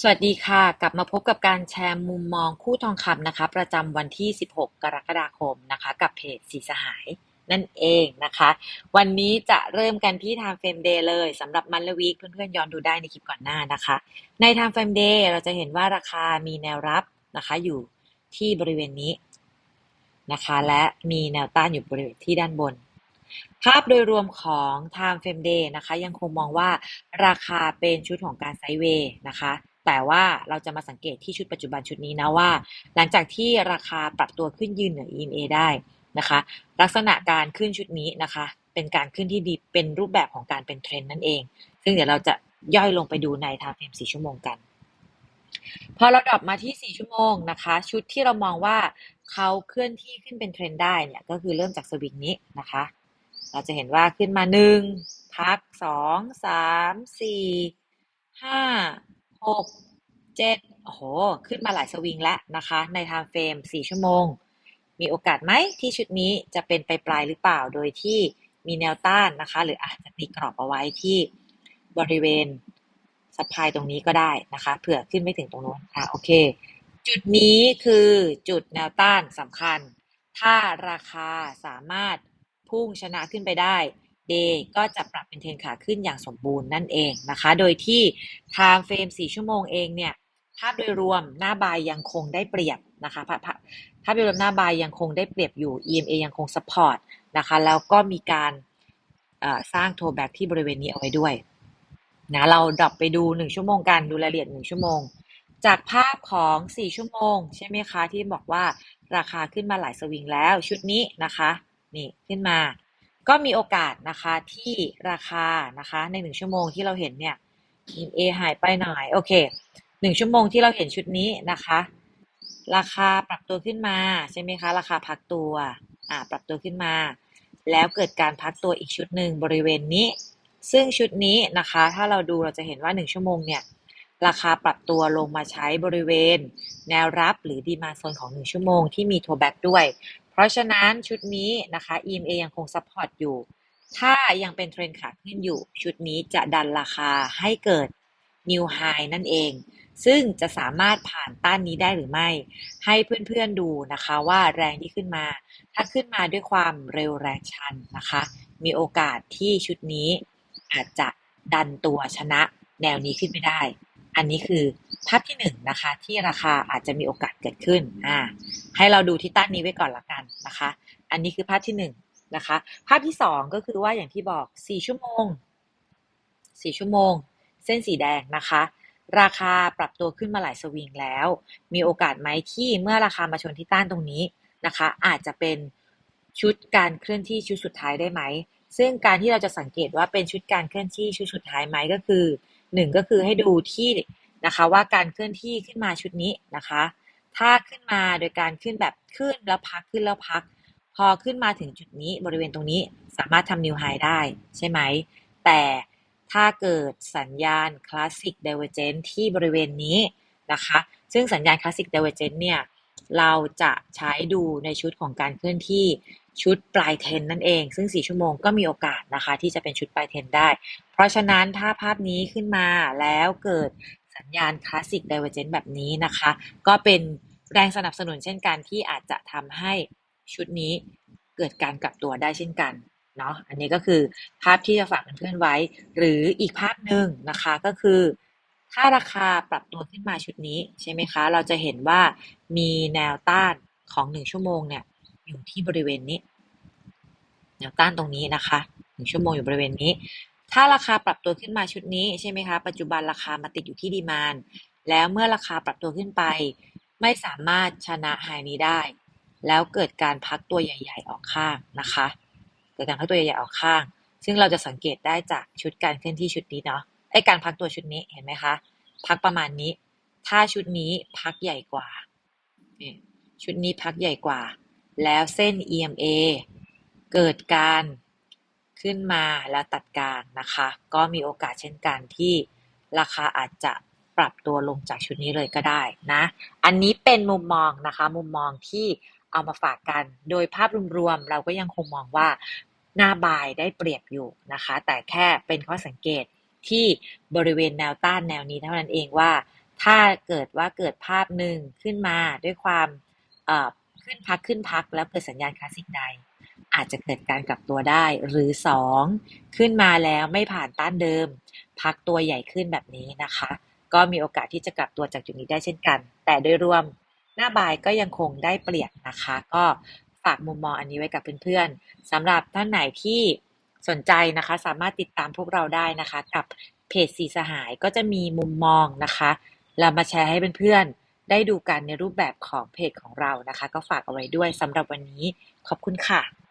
สวัสดีค่ะ กลับมาพบกับการแชร์มุมมองคู่ทองคำนะคะ ประจำวันที่ 16 กรกฎาคมนะคะ กับเพจสีสหายนั่นเองนะคะ วันนี้จะเริ่มกันที่ Time Frame Day เลยสำหรับมันละวีคเพื่อนๆย้อนดูได้ในคลิปก่อนหน้านะคะ ใน Time Frame Day เราจะเห็นว่าราคามีแนวรับนะคะ อยู่ที่บริเวณนี้นะคะ และมีแนวต้านอยู่บริเวณที่ด้านบน ภาพโดยรวมของ Time Frame Day นะคะ ยังคงมองว่าราคาเป็นชุดของการไซด์เวย์นะคะ แต่ว่าเราจะมาสังเกตที่ชุดปัจจุบันชุดนี้นะว่า หลังจากที่ราคาปรับตัวขึ้นยืนเหนือ EMA ได้นะคะ ลักษณะการขึ้นชุดนี้นะคะ เป็นการขึ้นที่ดีเป็นรูปแบบของการเป็นเทรนด์นั่นเอง ซึ่งเดี๋ยวเราจะย่อยลงไปดูใน Time Frame 4ชั่วโมงกัน พอเราดรอปมาที่ 4 ชั่วโมงนะคะ ชุดที่เรามองว่าเขาเคลื่อนที่ขึ้นเป็นเทรนด์ได้เนี่ยก็คือเริ่มจากสวิงนี้นะคะ เราจะเห็นว่าขึ้นมาหนึ่งพักสองสามสี่ห้า หก เจ็ด โอ้โห ขึ้นมาหลายสวิงแล้วนะคะ ใน time frame สี่ชั่วโมง มีโอกาสไหมที่ชุดนี้จะเป็นไปปลายหรือเปล่า โดยที่มีแนวต้านนะคะ หรืออาจจะตีกรอบเอาไว้ที่บริเวณสปายตรงนี้ก็ได้นะคะ เผื่อขึ้นไม่ถึงตรงนู้นอะ โอเค จุดนี้คือจุดแนวต้านสำคัญ ถ้าราคาสามารถพุ่งชนะขึ้นไปได้ Day ก็จะปรับเป็นเทรนขาขึ้นอย่างสมบูรณ์นั่นเองนะคะ โดยที่ Time Frame 4 ชั่วโมงเองเนี่ย ภาพโดยรวมหน้าบายยังคงได้เปรียบนะคะภาพภาพภาพโดยรวมหน้าบายยังคงได้เปรียบอยู่ EMA ยังคง support นะคะ แล้วก็มีการสร้างโทแบ็กที่บริเวณนี้เอาไว้ด้วยนะเราดับไปดู 1 ชั่วโมงกันดูรายละเอียด 1 ชั่วโมง จากภาพของ 4 ชั่วโมง ใช่ไหมคะ ที่บอกว่าราคาขึ้นมาหลายสวิงแล้วชุดนี้นะคะ นี่ขึ้นมา ก็มีโอกาสนะคะที่ราคานะคะใน1ชั่วโมงที่เราเห็นเนี่ย EMA หายไปหน่อยโอเคหนึ่งชั่วโมงที่เราเห็นชุดนี้นะคะ ราคาปรับตัวขึ้นมาใช่ไหมคะ ราคาพักตัวอ่าปรับตัวขึ้นมา แล้วเกิดการพักตัวอีกชุดหนึ่งบริเวณนี้ ซึ่งชุดนี้นะคะ ถ้าเราดูเราจะเห็นว่า1ชั่วโมงเนี่ยราคาปรับตัวลงมาใช้บริเวณ แนวรับหรือดีมาโซนของ 1 ชั่วโมงที่มีโทแบ็กด้วย เพราะฉะนั้นชุดนี้นะคะ EMA ยังคงซัพพอร์ตอยู่ ถ้ายังเป็นเทรนขาขึ้นอยู่ ชุดนี้จะดันราคาให้เกิด New High นั่นเอง ซึ่งจะสามารถผ่านต้านนี้ได้หรือไม่ ให้เพื่อนๆดูนะคะว่าแรงที่ขึ้นมา ถ้าขึ้นมาด้วยความเร็วแรงชันนะคะ มีโอกาสที่ชุดนี้อาจจะดันตัวชนะแนวนี้ขึ้นไม่ได้ อันนี้คือภาพที่หนึ่งนะคะที่ราคาอาจจะมีโอกาสเกิดขึ้นอ่า ให้เราดูที่ต้านนี้ไว้ก่อนละกันนะคะ อันนี้คือภาพที่หนึ่งนะคะ ภาพที่สองก็คือว่าอย่างที่บอกสี่ชั่วโมงสี่ชั่วโมง เส้นสีแดงนะคะ ราคาปรับตัวขึ้นมาหลายสวิงแล้ว มีโอกาสไหมที่เมื่อราคามาชนที่ต้านตรงนี้นะคะ อาจจะเป็นชุดการเคลื่อนที่ชุดสุดท้ายได้ไหม ซึ่งการที่เราจะสังเกตว่าเป็นชุดการเคลื่อนที่ชุดสุดท้ายไหมก็คือหนึ่งก็คือให้ดูที่นะคะว่าการเคลื่อนที่ขึ้นมาชุดนี้นะคะ ถ้าขึ้นมาโดยการขึ้นแบบขึ้นแล้วพักขึ้นแล้วพัก พอขึ้นมาถึงจุดนี้บริเวณตรงนี้สามารถทำนิวไฮได้ใช่ไหม แต่ถ้าเกิดสัญญาณคลาสสิกเดเวอร์เจนที่บริเวณนี้นะคะ ซึ่งสัญญาณคลาสสิกเดเวอร์เจนเนี่ยเราจะใช้ดูในชุดของการเคลื่อนที่ชุดปลายเทนนั่นเอง ซึ่ง 4 ชั่วโมงก็มีโอกาสนะคะ ที่จะเป็นชุดปลายเทนได้ เพราะฉะนั้นถ้าภาพนี้ขึ้นมาแล้วเกิดสัญญาณคลาสสิกเดเวอร์เจนแบบนี้นะคะ ก็เป็น แรงสนับสนุนเช่นกันที่อาจจะทำให้ชุดนี้เกิดการกลับตัวได้เช่นกันเนาะอันนี้ก็คือภาพที่จะฝากเพื่อนๆไว้ หรืออีกภาพหนึ่งนะคะก็คือ ถ้าราคาปรับตัวขึ้นมาชุดนี้ใช่ไหมคะ เราจะเห็นว่ามีแนวต้านของ1ชั่วโมงเนี่ยอยู่ที่บริเวณนี้ แนวต้านตรงนี้นะคะหนึ่งชั่วโมงอยู่บริเวณนี้ ถ้าราคาปรับตัวขึ้นมาชุดนี้ใช่ไหมคะปัจจุบันราคามาติดอยู่ที่ดีมานแล้วเมื่อราคาปรับตัวขึ้นไป ไม่สามารถชนะไฮนี้ได้ แล้วเกิดการพักตัวใหญ่ ๆ ออกข้างนะคะ เกิดการพักตัวใหญ่ๆออกข้าง ซึ่งเราจะสังเกตได้จากชุดการเคลื่อนที่ชุดนี้เนาะไอการพักตัวชุดนี้เห็นไหมคะ พักประมาณนี้ ถ้าชุดนี้พักใหญ่กว่า ชุดนี้พักใหญ่กว่า แล้วเส้น EMA เกิดการขึ้นมาแล้วตัดกลางนะคะ ก็มีโอกาสเช่นกันที่ราคาอาจจะ ปรับตัวลงจากชุดนี้เลยก็ได้นะ อันนี้เป็นมุมมองนะคะ มุมมองที่เอามาฝากกัน โดยภาพรวมๆเราก็ยังคงมองว่าหน้าบายได้เปรียบอยู่นะคะ แต่แค่เป็นข้อสังเกตที่บริเวณแนวต้านแนวนี้เท่านั้นเองว่า ถ้าเกิดว่าเกิดภาพหนึ่งขึ้นมาด้วยความขึ้นพักขึ้นพักแล้วเกิดสัญญาณคลาสสิกใด อาจจะเกิดการกลับตัวได้หรือสองขึ้นมาแล้วไม่ผ่านต้านเดิม พักตัวใหญ่ขึ้นแบบนี้นะคะ ก็มีโอกาสที่จะกลับตัวจากจุดนี้ได้เช่นกัน แต่โดยรวมหน้าบายก็ยังคงได้เปรียบนะคะ ก็ฝากมุมมองอันนี้ไว้กับเพื่อนๆสำหรับท่านไหนที่สนใจนะคะ สามารถติดตามพวกเราได้นะคะ กับเพจสีสหายก็จะมีมุมมองนะคะ เรามาแชร์ให้เพื่อนๆได้ดูกันในรูปแบบของเพจของเรานะคะ ก็ฝากเอาไว้ด้วยสำหรับวันนี้ขอบคุณค่ะ